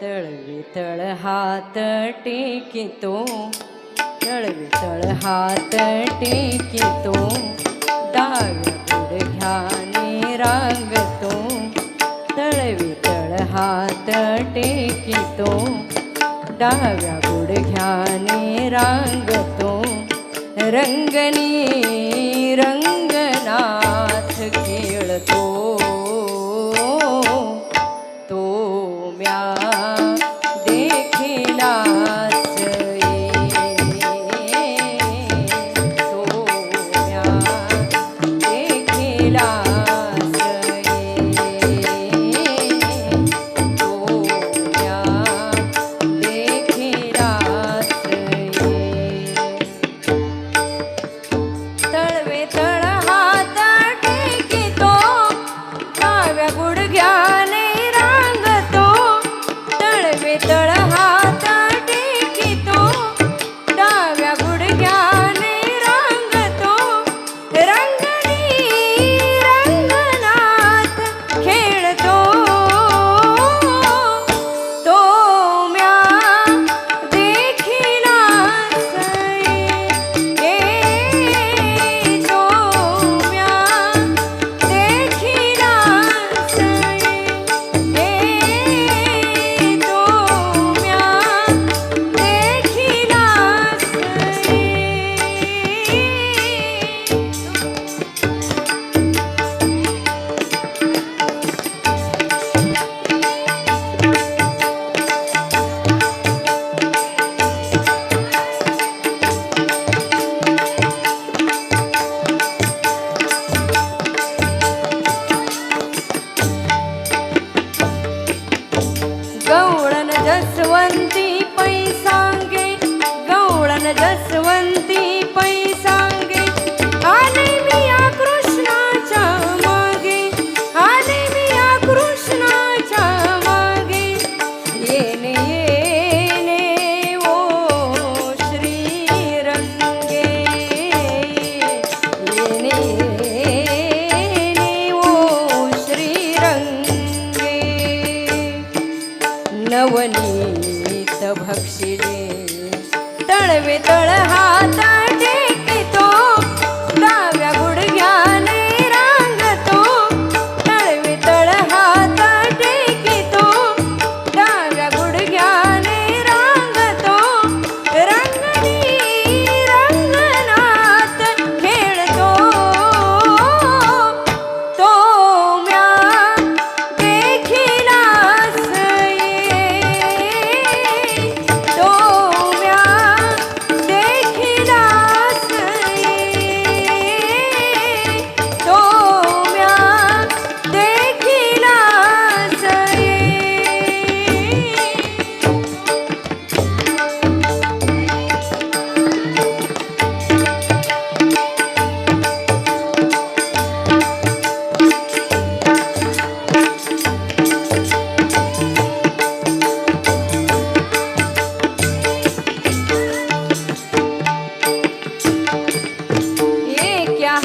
तळ तळ हात टेकितो तळ तळ हात टेकितो डाव्या गुडघ्याने रांगतो तळ तळ हात टेकितो डाव्या गुडघ्याने रांगतो रंगनी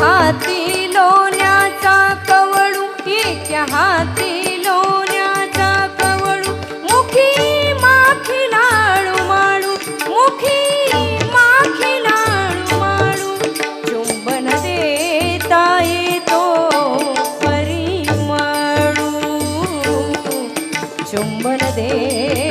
हाती लोण्याचा कवळू एक्या हाती लोण्याचा कवळू मुखी माखी लाळू माडू मुखी माखी लाळू माडू. चुंबन देता येतो परिमळू. चुंबन दे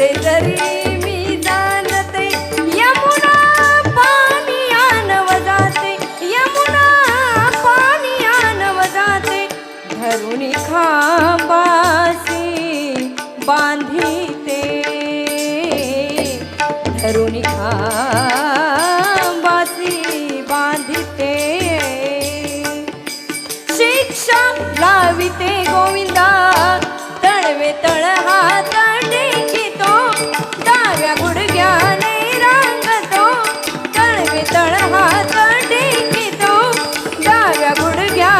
செய்தறி yeah.